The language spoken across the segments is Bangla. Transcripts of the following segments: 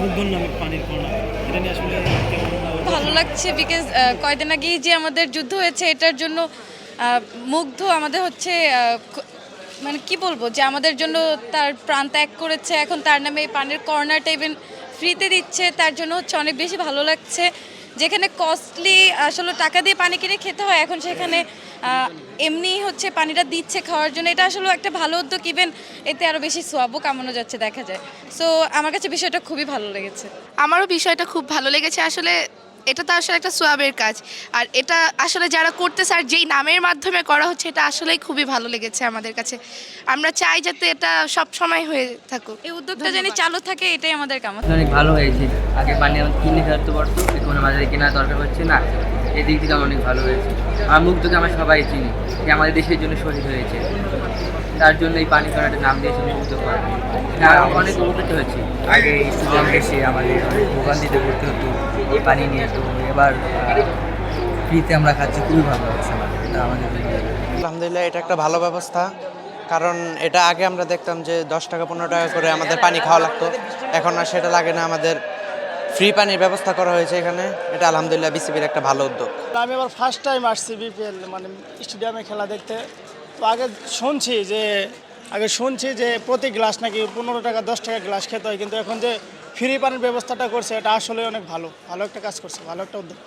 মুগ্ধর নামে পানির কণা। এটা নিয়ে আসলে ভালো লাগছে বিকজ কয়দিন আগেই যে আমাদের যুদ্ধ হয়েছে, এটার জন্য মুগ্ধ আমাদের হচ্ছে মানে কি বলব, যে আমাদের জন্য তার প্রাণ ত্যাগ করেছে। এখন তার নামে এই পানের কর্নারটা ইভেন ফ্রিতে দিচ্ছে। তার জন্য হচ্ছে অনেক বেশি ভালো লাগছে। যেখানে কস্টলি আসলে টাকা দিয়ে পানি কিনে খেতে হয়, এখন সেখানে এমনি হচ্ছে পানিটা দিচ্ছে খাওয়ার জন্য। এটা আসলে একটা ভালো উদ্যোগ ইভেন এতে আরও বেশি সোয়াবও কামানো যাচ্ছে, দেখা যায়। সো আমার কাছে বিষয়টা খুবই ভালো লেগেছে। আমারও বিষয়টা খুব ভালো লেগেছে। আসলে এটা তো আসলে একটা সোয়াবের কাজ। আর এটা আসলে যারা করতেছে আর যেই নামের মাধ্যমে করা হচ্ছে এটা আসলেই খুবই ভালো লেগেছে আমাদের কাছে। আমরা চাই যাতে এটা সব সময় হয়ে থাকুক। এই উদ্যোগটা জানি চালু থাকে এটাই আমাদের কাম অনেক ভালো হয়েছে। আগে পানি আমাদের কিনে ফেলতে পারতো এখন আমাদের কেনার দরকার হচ্ছে না। এই দিক থেকে অনেক ভালো হয়েছে। আমার মুগ্ধকে আমরা সবাই চিনি যে আমাদের দেশের জন্য শহীদ হয়েছে। তার জন্য এই পানি করাটা নাম দিয়েছে মুগ্ধ করা অনেক উপকৃত হয়েছে। আগে স্টুডেন্ট এসে আমাদের অনেক ভোগান্তিতে করতে হতো এই পানি নিয়ে। তো এবার ফ্রিতে আমরা খাচ্ছি খুবই ভালো লাগছে আমাদের। এটা আমাদের আলহামদুলিল্লাহ এটা একটা ভালো ব্যবস্থা। কারণ এটা আগে আমরা দেখতাম যে দশ টাকা পনেরো টাকা করে আমাদের পানি খাওয়া লাগতো। এখন আর সেটা লাগে না আমাদের ফ্রি পানির ব্যবস্থা করা হয়েছে এখানে। এটা আলহামদুলিল্লাহ বিসিবির একটা ভালো উদ্যোগ। আমি আবার ফার্স্ট টাইম আসছি বিপিএল মানে স্টেডিয়ামে খেলা দেখতে। আগে শুনছি যে আগে শুনছি যে প্রতি গ্লাস নাকি পনেরো টাকা দশ টাকা গ্লাস খেতে হয় কিন্তু এখন যে ফ্রি পানির ব্যবস্থাটা করছে এটা আসলে অনেক ভালো। ভালো একটা কাজ করছে ভালো একটা উদ্যোগ।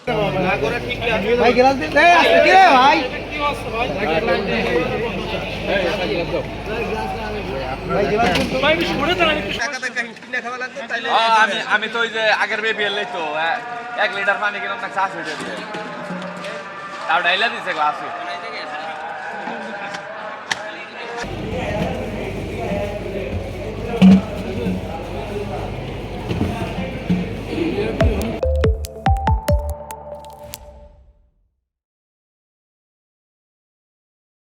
আমি আমি তো ওই যে আগের বেবি এলে তো এক লিটার পানি কিনে চা ছুটে দিয়ে তাও ডাইলা দিছে গ্লাসে